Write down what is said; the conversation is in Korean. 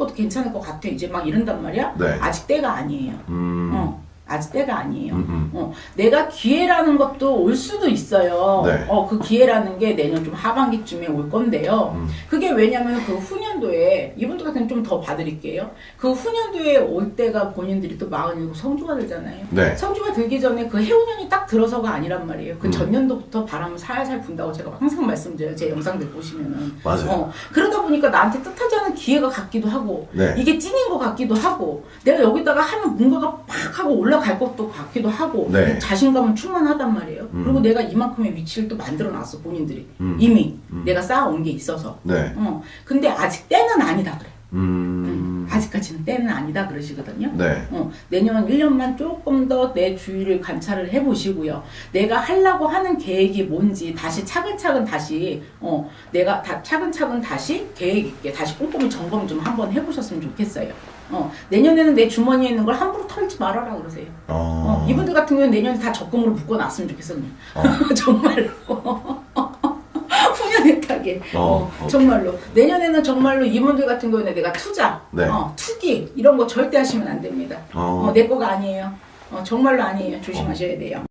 것도 괜찮을 것 같아. 이제 막 이런단 말이야. 네. 아직 때가 아니에요. 음. 어, 아직 때가 아니에요. 음, 음. 어, 내가 기회라는 것도 올 수도 있어요. 네. 어, 그 기회라는 게 내년 좀 하반기쯤에 올 건데요. 음. 그게 왜냐면 그 후년 도에, 이분들 같은 좀 더 봐드릴게요. 그 후년도에 올 때가 본인들이 또 마흔이고 성주가 되잖아요. 네. 성주가 들기 전에 그 해운년이 딱 들어서가 아니란 말이에요. 그 음. 전년도부터 바람을 살살 분다고 제가 항상 말씀드려요. 제 영상들 보시면은. 맞아요. 어, 그러다 보니까 나한테 뜻하지 않은 기회가 같기도 하고, 네. 이게 찐인 것 같기도 하고, 내가 여기다가 하면 뭔가가 팍 하고 올라갈 것도 같기도 하고, 네. 자신감은 충만하단 말이에요. 음. 그리고 내가 이만큼의 위치를 또 만들어 놨어, 본인들이. 음. 이미 음. 내가 쌓아온 게 있어서. 네. 어, 근데 아직 때는 아니다 그래. 음. 아직까지는 때는 아니다 그러시거든요. 네. 어, 내년 1년만 조금 더 내 주위를 관찰을 해보시고요. 내가 하려고 하는 계획이 뭔지 다시 차근차근 다시 어, 내가 다 차근차근 다시 계획 있게 다시 꼼꼼히 점검 좀 한번 해보셨으면 좋겠어요. 어, 내년에는 내 주머니에 있는 걸 함부로 털지 말아라 그러세요. 어. 어, 이분들 같은 경우는 내년에 다 적금으로 묶어놨으면 좋겠어 그냥. 어. 정말로. 어, 어, 어. 정말로. 내년에는 정말로 이분들 같은 경우는 내가 투자, 네. 어, 투기 이런 거 절대 하시면 안 됩니다. 어. 어, 내 거가 아니에요. 어, 정말로 아니에요. 조심하셔야 돼요.